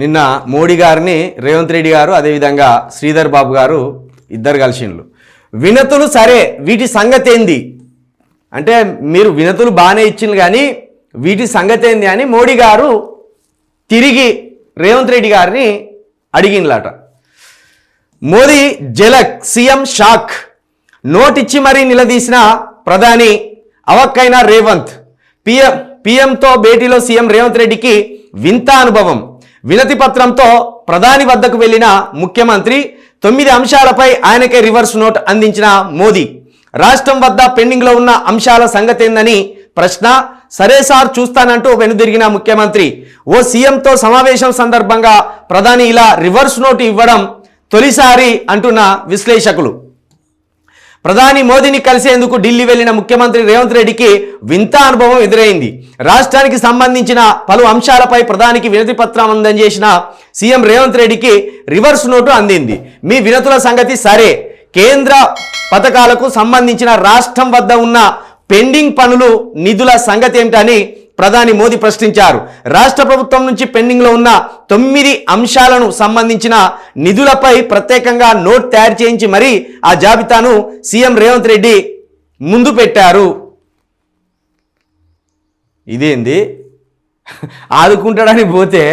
నిన్న మోడీ గారిని రేవంత్ రెడ్డి గారు అదేవిధంగా శ్రీధర్ బాబు గారు ఇద్దరు కలిసిండ్రు. వినతులు సరే వీటి సంగతి ఏంది? అంటే మీరు వినతులు బాగానే ఇచ్చింది కానీ వీటి సంగతి ఏంది అని మోడీ గారు తిరిగి రేవంత్ రెడ్డి గారిని అడిగిండ్లట మోదీ జలక్ సీఎం షాక్. నోటిచ్చి మరీ నిలదీసిన ప్రధాని అవక్కైన రేవంత్. పిఎం పిఎంతో భేటీలో సీఎం రేవంత్ రెడ్డికి వింత అనుభవం. వినతి పత్రంతో ప్రధాని వద్దకు వెళ్ళిన ముఖ్యమంత్రి తొమ్మిది అంశాలపై ఆయనకే రివర్స్ నోట్ అందించిన మోదీ. రాష్ట్రం వద్ద పెండింగ్లో ఉన్న అంశాల సంగతేందని ప్రశ్న సరే సార్ చూస్తానంటూ వెనుదిరిగిన ముఖ్యమంత్రి. ఓ సీఎంతో సమావేశం సందర్భంగా ప్రధాని ఇలా రివర్స్ నోటు ఇవ్వడం తొలిసారి అంటున్న విశ్లేషకులు. ప్రధాని మోదీని కలిసేందుకు ఢిల్లీ వెళ్ళిన ముఖ్యమంత్రి రేవంత్ రెడ్డికి వింత అనుభవం ఎదురైంది. రాష్ట్రానికి సంబంధించిన పలు అంశాలపై ప్రధానికి వినతి పత్రం అందజేసిన సీఎం రేవంత్ రెడ్డికి రివర్స్ నోటు అందింది. మీ వినతుల సంగతి సరే. కేంద్ర పథకాలకు సంబంధించిన రాష్ట్రం వద్ద ఉన్న పెండింగ్ పనులు నిధుల సంగతి ఏమిటని ప్రధాని మోదీ ప్రశ్నించారు. రాష్ట్ర ప్రభుత్వం నుంచి పెండింగ్లో ఉన్న తొమ్మిది అంశాలను సంబంధించిన నిధులపై ప్రత్యేకంగా నోట్ తయారు చేయించి మరీ ఆ జాబితాను సీఎం రేవంత్ రెడ్డి ముందు పెట్టారు. ఇదేంది? ఆదుకుంటాడని పోతే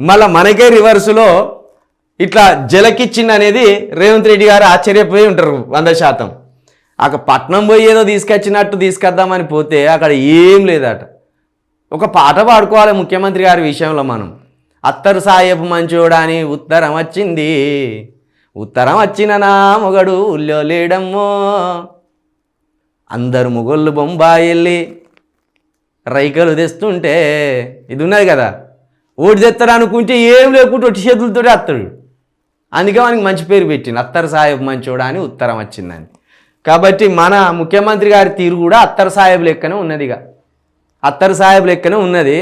మళ్ళీ మనకే రివర్సులో ఇట్లా జలకిచ్చింది అనేది రేవంత్ రెడ్డి గారు ఆశ్చర్యపోయి ఉంటారు వంద శాతం. అక్కడ పట్నం పోయి ఏదో తీసుకొచ్చినట్టు తీసుకొద్దామని పోతే అక్కడ ఏం లేదట. ఒక పాట పాడుకోవాలి ముఖ్యమంత్రి గారి విషయంలో మనం. అత్తరు సాయపు మంచోడాని ఉత్తరం వచ్చింది. ఉత్తరం వచ్చిన నా మొగడు ఉల్లో లేడమ్మో. అందరు మొగళ్ళు బొంబాయి వెళ్ళి రైకలు తెస్తుంటే ఇది ఉన్నది కదా. ఓటు తెస్తాడు అనుకుంటే ఏం లేకుంటే ఒట్టి చేతులతోటే అత్తడు. అందుకే మనకి మంచి పేరు పెట్టింది అత్తరు సాహెబ్ మంచోడా అని ఉత్తరం వచ్చిందని. కాబట్టి మన ముఖ్యమంత్రి గారి తీరు కూడా అత్తరు సాహెబ్ లెక్కనే ఉన్నదిగా అత్తరు సాహెబ్ లెక్కనే ఉన్నది.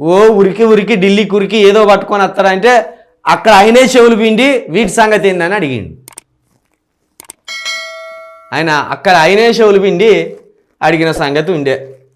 ఓ ఉరికి ఉరికి ఢిల్లీకి ఉరికి ఏదో పట్టుకొని అత్తారంటే అక్కడ ఆయనే చెవులు పిండి వీటి సంగతి ఏందని అడిగిండు. ఆయన అక్కడ ఆయనే చెవులు పిండి అడిగిన సంగతి ఉండే.